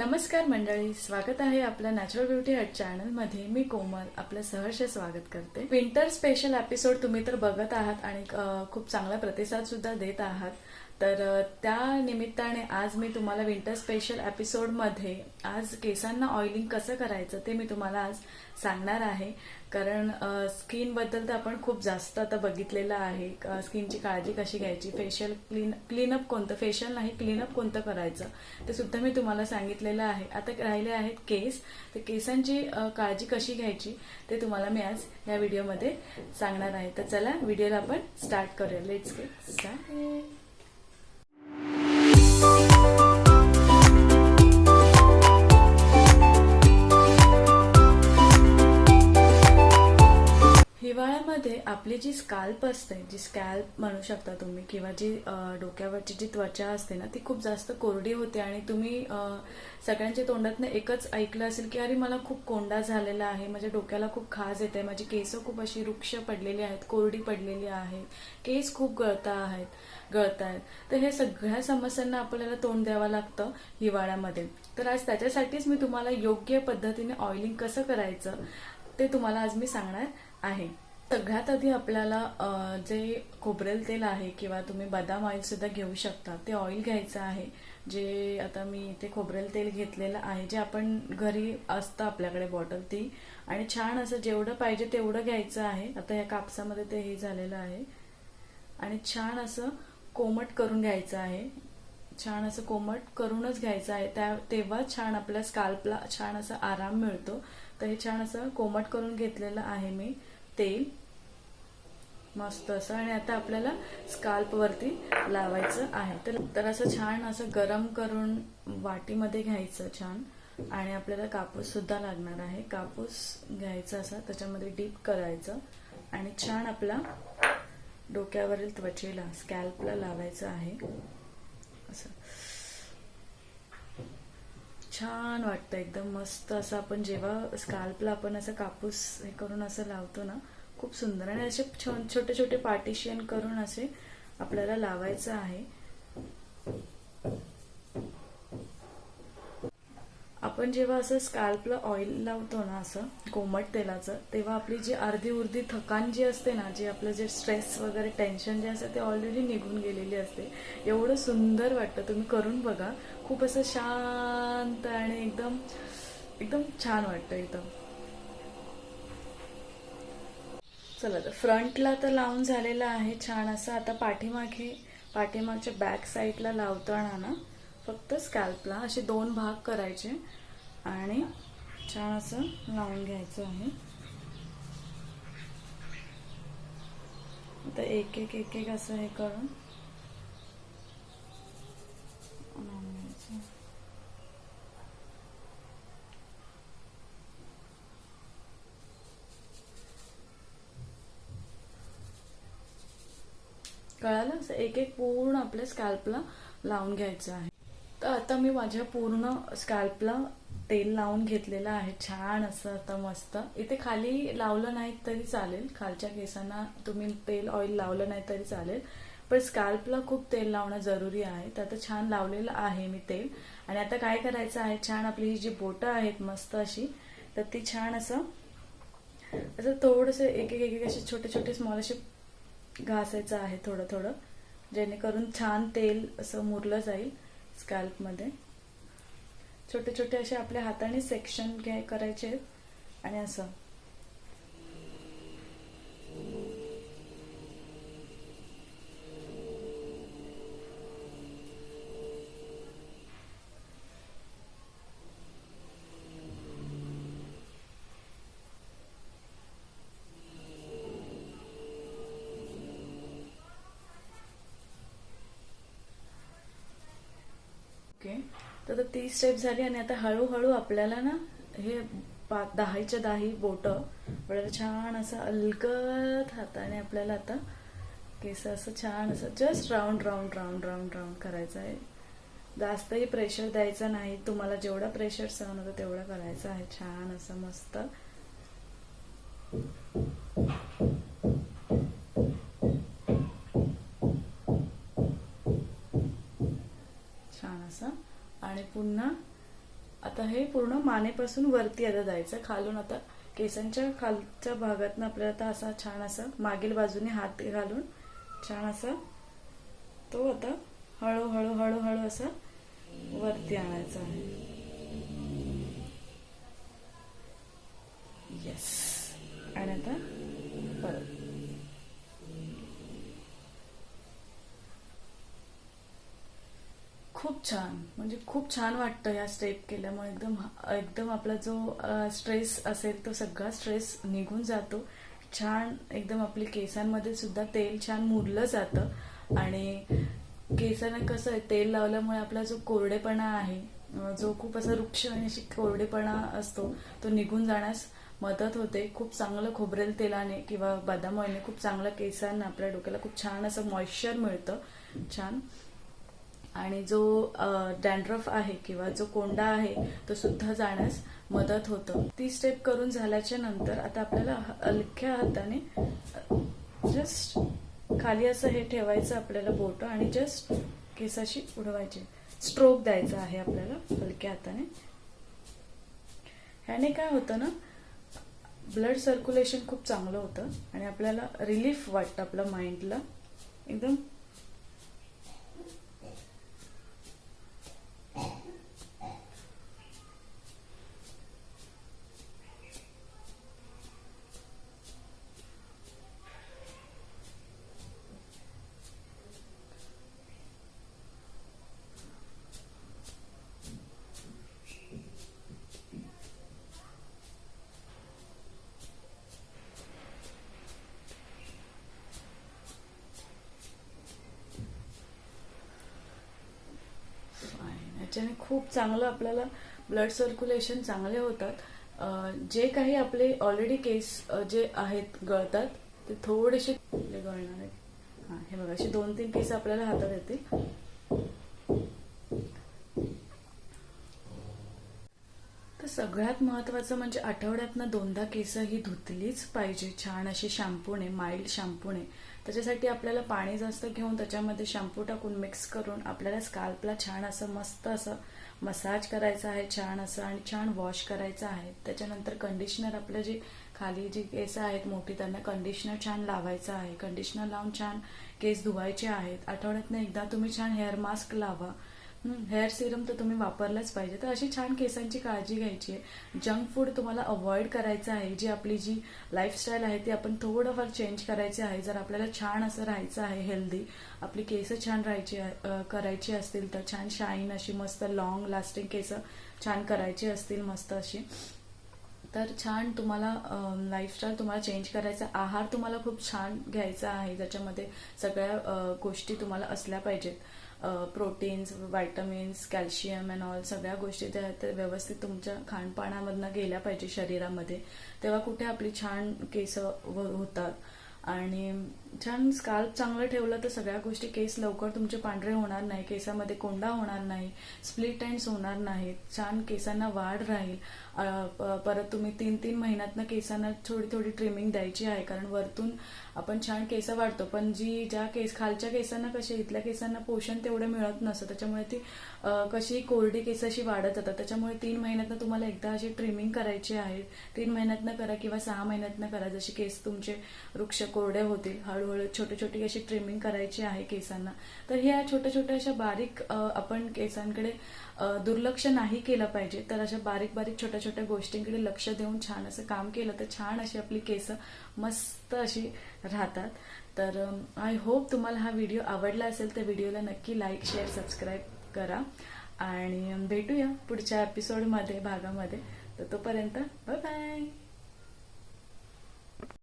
नमस्कार मंडळी स्वागत आहे आपल्या नॅचरल ब्युटी हट चॅनलमध्ये मी कोमल आपलं सहर्ष स्वागत करते. विंटर स्पेशल एपिसोड तुम्ही तर बघत आहात आणि खूप चांगला प्रतिसाद सुद्धा देत आहात. तर त्या निमित्ताने आज मी तुम्हाला विंटर स्पेशल एपिसोडमध्ये आज केसांना ऑइलिंग कसं करायचं ते मी तुम्हाला आज सांगणार आहे. कारण स्किनबद्दल तर आपण खूप जास्त आता बघितलेलं आहे. स्किनची काळजी कशी घ्यायची? फेशियल क्लीन क्लीनअप कोणतं? फेशियल नाही क्लीनअप कोणतं करायचं? ते सुद्धा मी तुम्हाला सांगितलेलं आहे. आता राहिले आहेत केस. तर केसांची काळजी कशी घ्यायची ते तुम्हाला मी आज या व्हिडिओमध्ये सांगणार आहे. तर चला व्हिडिओला आपण स्टार्ट करूया. Let's get start Bye. हिवाळ्यामध्ये आपली जी स्काल्प असते जी स्कॅल्प म्हणू शकता तुम्ही किंवा जी डोक्यावरची जी त्वचा असते ना ती खूप जास्त कोरडी होते आणि तुम्ही सगळ्यांच्या तोंडातनं एकच ऐकलं असेल की अरे मला खूप कोंडा झालेला आहे माझ्या डोक्याला खूप खाज येते माझी केस खूप अशी वृक्ष पडलेली आहेत कोरडी पडलेली आहेत केस खूप गळता आहेत गळत आहेत. तर हे सगळ्या समस्यांना आपल्याला तोंड द्यावं लागतं हिवाळ्यामध्ये. तर आज त्याच्यासाठीच मी तुम्हाला योग्य पद्धतीने ऑइलिंग कसं करायचं ते तुम्हाला आज मी सांगणार. आहे. सगळ्यात आधी आपल्याला जे खोबरेल तेल आहे किंवा तुम्ही बदाम ऑइल सुद्धा घेऊ शकता ते ऑइल घ्यायचं आहे. जे आता मी इथे खोबरेल तेल घेतलेलं आहे जे आपण घरी असतं आपल्याकडे बॉटल ती. आणि छान असं जेवढं पाहिजे तेवढं घ्यायचं आहे. आता या कापसामध्ये ते हे झालेलं आहे. आणि छान असं कोमट करून घ्यायचं आहे. छान असं कोमट करूनच घ्यायचं आहे. त्या तेव्हा छान आपल्या स्काल्पला छान असा आराम मिळतो. तर हे छान असं कोमट करून घेतलेलं आहे मी. तेल. मस्त असं. आणि आता आपल्याला स्काल्प वरती लावायचं आहे. तर असं छान असं गरम करून वाटीमध्ये घ्यायचं छान. आणि आपल्याला कापूस सुद्धा लागणार आहे. कापूस घ्यायचा असा त्याच्यामध्ये डीप करायचं. आणि छान आपला डोक्यावरील त्वचेला स्कॅल्पला लावायचं आहे. असं. छान वाटतं. एकदम मस्त असं आपण जेव्हा स्काल्पला आपण असं कापूस हे करून असं लावतो ना खूप सुंदर आणि असे छान छोटे छोटे पार्टिशियन करून असे आपल्याला लावायचं आहे. आपण जेव्हा असं स्काल्पला ऑइल लावतो ना असं कोमट तेलाचं तेव्हा आपली जी अर्धी उर्धी थकान जी असते ना जे आपलं जे स्ट्रेस वगैरे टेन्शन जे असतं ते ऑलरेडी निघून गेलेली असते. एवढं सुंदर वाटतं. तुम्ही करून बघा. खूप असं शांत आणि एकदम एकदम छान वाटतं एकदम. चला तर फ्रंटला तर लावून झालेलं आहे छान असं. आता पाठीमागे पाठीमागच्या बॅक साईडला लावताना ना फक्त स्कॅल्पला असे दोन भाग करायचे. आणि छान असं लावून घ्यायचं आहे. आता एक एक एक एक असं हे करून लावून घ्यायचं कळालं? असं एक एक पूर्ण आपल्या स्कॅल्पला लावून घ्यायचं आहे. तर आता मी माझ्या पूर्ण स्कॅल्पला तेल लावून घेतलेलं आहे. छान असं आता मस्त. इथे खाली लावलं नाही तरी चालेल. खालच्या केसांना तुम्ही तेल ऑइल लावलं नाही तरी चालेल. पण स्कॅल्पला खूप तेल लावणं जरुरी आहे. तर आता छान लावलेलं आहे मी तेल. आणि आता काय करायचं आहे? छान आपली ही जी बोटं आहेत मस्त अशी तर ती छान असं असं थोडंसं एक एक एक एक असे छोटे छोटे स्मॉल असे घासायचं आहे थोडं थोडं जेणेकरून छान तेल असं मुरलं जाईल स्कॅल्पमध्ये. छोटे छोटे असे आपल्या हाताने सेक्शन घ्याय करायचे आहेत. आणि असं. तर ती स्टेप झाली आणि आता हळूहळू आपल्याला ना हे दहाच्या दही बोटं आपल्याला छान असं अलगद हाताने आपल्याला आता केस असं छान असं just round round round round round करायचं आहे. जास्तही प्रेशर द्यायचं नाही. तुम्हाला जेवढा प्रेशर सहन होतं तेवढं करायचं आहे. छान असं मस्त. छान असं. आणि पुन्हा आता हे पूर्ण मानेपासून वरती आता जायचं खालून आता केसांच्या खालच्या भागातनं आपल्याला आता असा छान असा मागील बाजूने हात घालून छान असा तो आता हळूहळू हळूहळू असा वरती आणायचा आहे येस आणि आता परत खूप छान. म्हणजे खूप छान वाटतं या स्टेप केल्यामुळे. एकदम एकदम आपला जो स्ट्रेस असेल तो सगळा स्ट्रेस निघून जातो. छान एकदम आपली केसांमध्ये सुद्धा तेल छान मुरलं जातं. आणि केसांना कसं आहे तेल लावल्यामुळे आपला जो कोरडेपणा आहे जो खूप असा वृक्ष आणि अशी कोरडेपणा असतो तो निघून जाण्यास मदत होते. खूप चांगलं खोबरेल तेलाने किंवा बदाम ऑइलने खूप चांगलं केसांना आपल्या डोक्याला खूप छान असं मॉइश्चर मिळतं. छान. आणि जो डॅन्ड्रफ आहे किंवा जो कोंडा आहे तो सुद्धा जाण्यास मदत होतं. ती स्टेप करून झाल्याच्यानंतर आता आपल्याला हलक्या हाताने जस्ट खाली असं हे ठेवायचं आपल्याला बोट आणि जस्ट केसाशी उडवायचे. स्ट्रोक द्यायचा आहे आपल्याला हलक्या हाताने. ह्याने काय होतं ना ब्लड सर्क्युलेशन खूप चांगलं होतं आणि आपल्याला रिलीफ वाटतं आपल्या माइंडला एकदम त्याच्याने खूप चांगलं आपल्याला ब्लड सर्क्युलेशन चांगले होतात. जे काही आपले ऑलरेडी केस जे आहेत गळतात ते थोडेसे गळणार आहेत. हा हे बघा असे दोन तीन केस आपल्याला हातात येतील. तर सगळ्यात महत्वाचं म्हणजे आठवड्यातनं दोनदा केस ही धुतलीच पाहिजे. छान अशी शॅम्पूने माइल्ड शॅम्पूने त्याच्यासाठी आपल्याला पाणी जास्त घेऊन त्याच्यामध्ये शॅम्पू टाकून मिक्स करून आपल्याला स्काल्पला छान असं मस्त असं मसाज करायचं आहे छान असं आणि छान वॉश करायचं आहे. त्याच्यानंतर कंडिशनर आपलं जे खाली जी केस आहेत मोठी त्यांना कंडिशनर छान लावायचं आहे. कंडिशनर लावून छान केस धुवायचे आहेत. आठवड्यातनं एकदा तुम्ही छान हेअर मास्क लावा. हेअर सिरम तर तुम्ही वापरलाच पाहिजे. तर अशी छान केसांची काळजी घ्यायची आहे. जंक फूड तुम्हाला अवॉइड करायचं आहे. जी आपली जी लाईफस्टाईल आहे ती आपण थोडंफार चेंज करायची आहे. जर आपल्याला छान असं राहायचं आहे हेल्दी आपली केस छान राहायची आहे- करायची असतील तर छान शाईन अशी मस्त लॉंग लास्टिंग केस छान करायची असतील मस्त अशी. तर छान तुम्हाला लाईफस्टाईल तुम्हाला चेंज करायचा आहार तुम्हाला खूप छान घ्यायचा आहे. ज्याच्यामध्ये सगळ्या गोष्टी तुम्हाला असल्या पाहिजेत. Proteins vitamins calcium and all सगळ्या गोष्टी त्या आहेत त्या व्यवस्थित तुमच्या खाणपानामधनं गेल्या पाहिजे शरीरामध्ये. तेव्हा कुठे आपली छान केस होतात. आणि छान स्काल्प चांगलं ठेवलं तर सगळ्या गोष्टी केस लवकर तुमचे पांढरे होणार नाही केसामध्ये कोंडा होणार नाही स्प्लिट एंड्स होणार नाहीत छान केसांना वाढ राहील. परत तुम्ही तीन तीन महिन्यातनं केसांना थोडी थोडी ट्रिमिंग द्यायची आहे कारण वरतून आपण छान केस वाढतो पण जी ज्या केस खालच्या केसांना कशी इथल्या केसांना पोषण तेवढं मिळत नसतं त्याच्यामुळे ती कशी कोरडी केस अशी वाढत जातात त्याच्यामुळे तीन महिन्यातनं तुम्हाला एकदा अशी ट्रिमिंग करायची आहे. तीन महिन्यातनं करा किंवा सहा महिन्यातनं करा जशी केस तुमचे वृक्ष कोरडे होतील हळूहळू छोटी छोटी अशी ट्रिमिंग करायची आहे केसांना. तर ह्या छोट्या छोट्या अशा बारीक आपण केसांकडे दुर्लक्ष नाही केलं पाहिजे तर अशा बारीक बारीक छोट्या छोट्या गोष्टींकडे लक्ष देऊन छान असं काम केलं तर छान अशी आपली केस मस्त अशी राहतात. तर आय होप तुम्हाला हा व्हिडिओ आवडला असेल तर व्हिडिओला नक्की लाईक शेअर सबस्क्राईब करा. आणि भेटूया पुढच्या एपिसोडमध्ये भागामध्ये. तर तोपर्यंत बाय बाय